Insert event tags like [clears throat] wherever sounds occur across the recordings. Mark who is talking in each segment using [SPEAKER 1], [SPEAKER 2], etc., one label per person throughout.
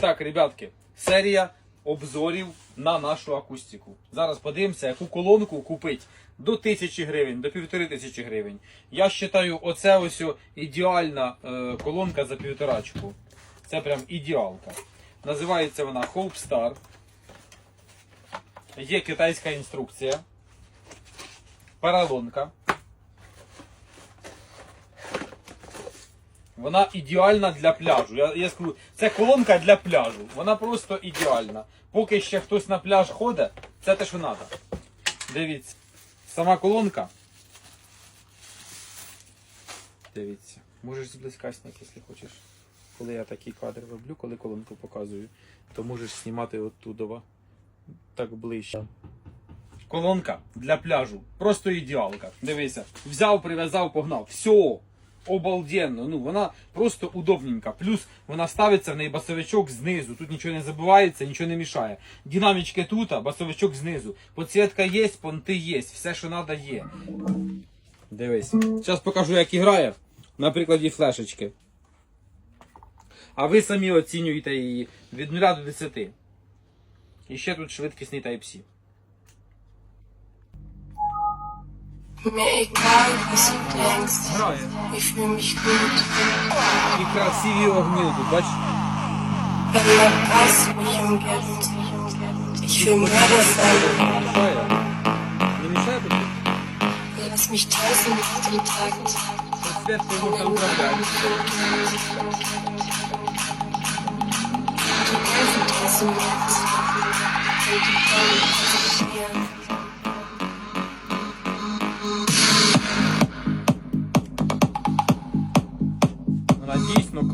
[SPEAKER 1] Так, ребятки, серія обзорів на нашу акустику. Зараз подивимося, яку колонку купити до 1000 гривень, до 1500 гривень. Я вважаю, оце ось ідеальна е, колонка за півторачку. Це прям ідеалка. Називається вона Hope Star. Є китайська інструкція. Паралонка. Вона ідеальна для пляжу. Я, я скажу, це колонка для пляжу. Вона просто ідеальна. Поки ще хтось на пляж ходить, це те, що треба. Дивіться. Сама колонка. Дивіться. Можеш зблизька зняти, якщо хочеш. Коли я такий кадр роблю, коли колонку показую, то можеш знімати оттудова. Так ближче. Колонка для пляжу. Просто ідеалка. Дивися. Взяв, прив'язав, погнав. Все. Обалденно. Ну, вона просто удобненька. Плюс вона ставиться в неї басовичок знизу. Тут нічого не забувається, нічого не мішає. Динамічки тут, а басовичок знизу. Подсвітка є, понти є, все, що треба, є. Дивись. Зараз покажу, як грає. На прикладі флешечки. А ви самі оцінюєте її від 0 до 10. І ще тут швидкісний Type-C.
[SPEAKER 2] Mir egal, was du denkst.
[SPEAKER 1] Грає.
[SPEAKER 2] Ich fühle mich gut.
[SPEAKER 1] І красиві огні тут, бачиш?
[SPEAKER 2] Wenn der Geist mich umgibt. Ich will Mörder sein.
[SPEAKER 1] Мішає. Не мішає тут?
[SPEAKER 2] Lass mich tanzen mit dem Takt.
[SPEAKER 1] Підсвітку можна управляти.
[SPEAKER 2] Die Elfen tanzen mit. Und die Bäume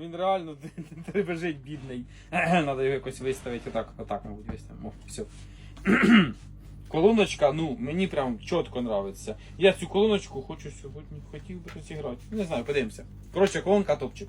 [SPEAKER 1] Він реально дребежить бідний. [clears throat] Треба його якось виставити отак, отак, мабуть, виставимо. Все. [clears throat] Колоночка, ну, мені прям чітко подобається. Я цю колоночку хочу сьогодні, хотів би розіграти. Не знаю, подивимося. Коротше, колонка топчик.